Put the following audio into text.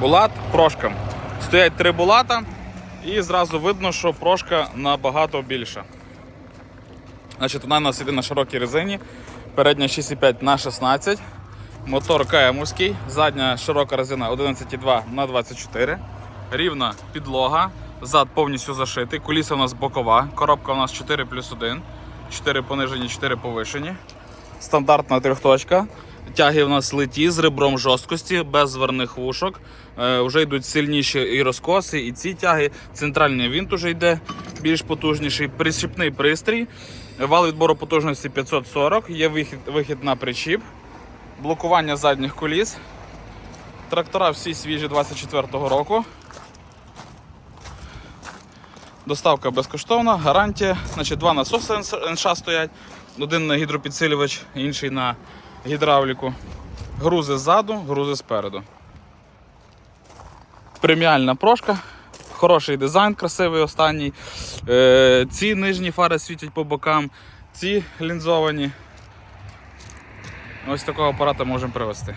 Булат, прошка. Стоять три булата, і зразу видно, що прошка набагато більша. Значить, вона у нас іде на широкій резині. Передня 6,5 на 16. Мотор КМовський, задня широка резина 11,2 на 24. Рівна підлога, зад повністю зашитий. Куліса у нас бокова, коробка у нас 4 плюс 1. 4 понижені, 4 повишені. Стандартна трьохточка. Тяги у нас литі з ребром жорсткості, без зверних вушок. Е, вже йдуть сильніші і розкоси, і ці тяги. Центральний вінт уже йде більш потужніший. Прищіпний пристрій. Вал відбору потужності 540. Є вихід, вихід на причіп. Блокування задніх коліс. Трактора всі свіжі 24-го року. Доставка безкоштовна, гарантія. Значить, два насоси НШ стоять. Один на гідропідсилювач, інший на гідравліку. Грузи ззаду, грузи спереду. Преміальна прошка. Хороший дизайн, красивий останній. Е, ці нижні фари світять по бокам, ці лінзовані. Ось такого апарата можемо привезти.